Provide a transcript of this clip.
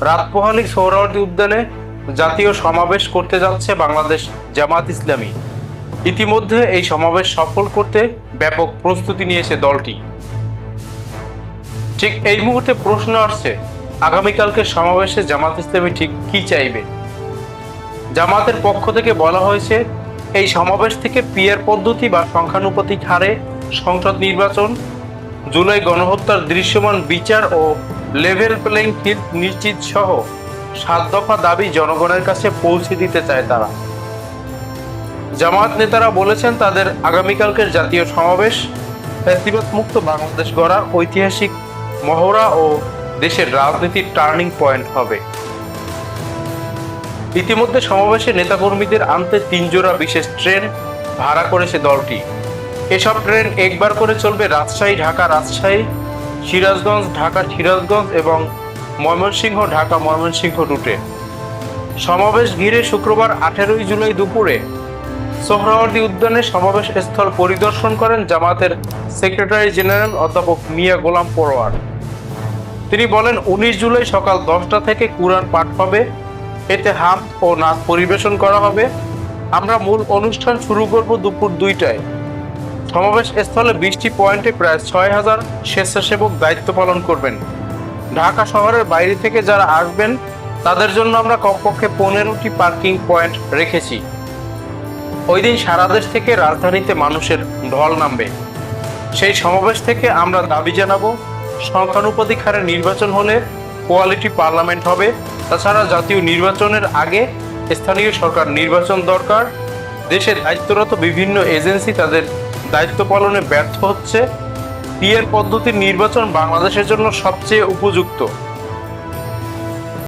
রাত পোহালি সোহরাওয়ার্দী উদ্যানে জাতীয় সমাবেশ করতে যাচ্ছে বাংলাদেশ জামাত ইসলামী। ইতিমধ্যে এই সমাবেশ সফল করতে ব্যাপক প্রস্তুতি নিয়েছে দলটি। ঠিক এই মুহূর্তে প্রশ্ন আসছে, আগামীকালকে সমাবেশে জামাত ইসলামী ঠিক কি চাইবে? জামাতের পক্ষ থেকে বলা হয়েছে, এই সমাবেশ থেকে পিয়ার পদ্ধতি বা সংখ্যানুপাতিক হারে সংসদ নির্বাচন, জুলাই গণহত্যার দৃশ্যমান বিচার ও লেভেল প্লেইং ফিল্ড নিশ্চিত সহ সাত দফা দাবি জনগণের কাছে পৌঁছে দিতে চায় তারা। জামাত নেতারা বলেছেন তাদের আগামীকালকের জাতীয় সমাবেশ ফ্যাসিবাদ মুক্ত বাংলাদেশ গড়ার ঐতিহাসিক মহড়া ও দেশের রাজনীতির টার্নিং পয়েন্ট হবে। ইতিমধ্যে সমাবেশে নেতাকর্মীদের আনতে তিন জোড়া বিশেষ ট্রেন ভাড়া করেছে দলটি। এসব ট্রেন একবার করে চলবে রাজশাহী ঢাকা রাজশাহী সিরাজগঞ্জ, ঢাকা সিরাজগঞ্জ এবং ময়মনসিংহ, ঢাকা ময়মনসিংহ রুটে। সমাবেশ ঘিরে শুক্রবার আঠেরোই জুলাই দুপুরে সোহরাওয়ার্দী উদ্যানে সমাবেশ স্থল পরিদর্শন করেন জামাতের সেক্রেটারি জেনারেল অধ্যাপক মিয়া গোলাম পরোয়ার। তিনি বলেন, উনিশ জুলাই সকাল দশটা থেকে কুরআন পাঠ হবে, এতে হাম ও নাচ পরিবেশন করা হবে। আমরা মূল অনুষ্ঠান শুরু করব দুপুর দুইটায়। সমাবেশ স্থলে বিশটি পয়েন্টে প্রায় ছয় হাজার স্বেচ্ছাসেবক দায়িত্ব পালন করবেন। ঢাকা শহরের বাইরে থেকে যারা আসবেন, তাদের জন্য আমরা কমপক্ষে পনেরোটি পার্কিং পয়েন্ট রেখেছি। ওই দিন সারা দেশ থেকে রাজধানীতে মানুষের ঢল নামবে। সেই সমাবেশ থেকে আমরা দাবি জানাব, সংখ্যানুপাতিক হারে নির্বাচন হলে কোয়ালিটি পার্লামেন্ট হবে। তাছাড়া জাতীয় নির্বাচনের আগে স্থানীয় সরকার নির্বাচন দরকার। দেশের দায়িত্বরত বিভিন্ন এজেন্সি তাদের দায়িত্ব পালনে ব্যর্থ হচ্ছে। পিএর পদ্ধতির নির্বাচন বাংলাদেশের জন্য সবচেয়ে উপযুক্ত।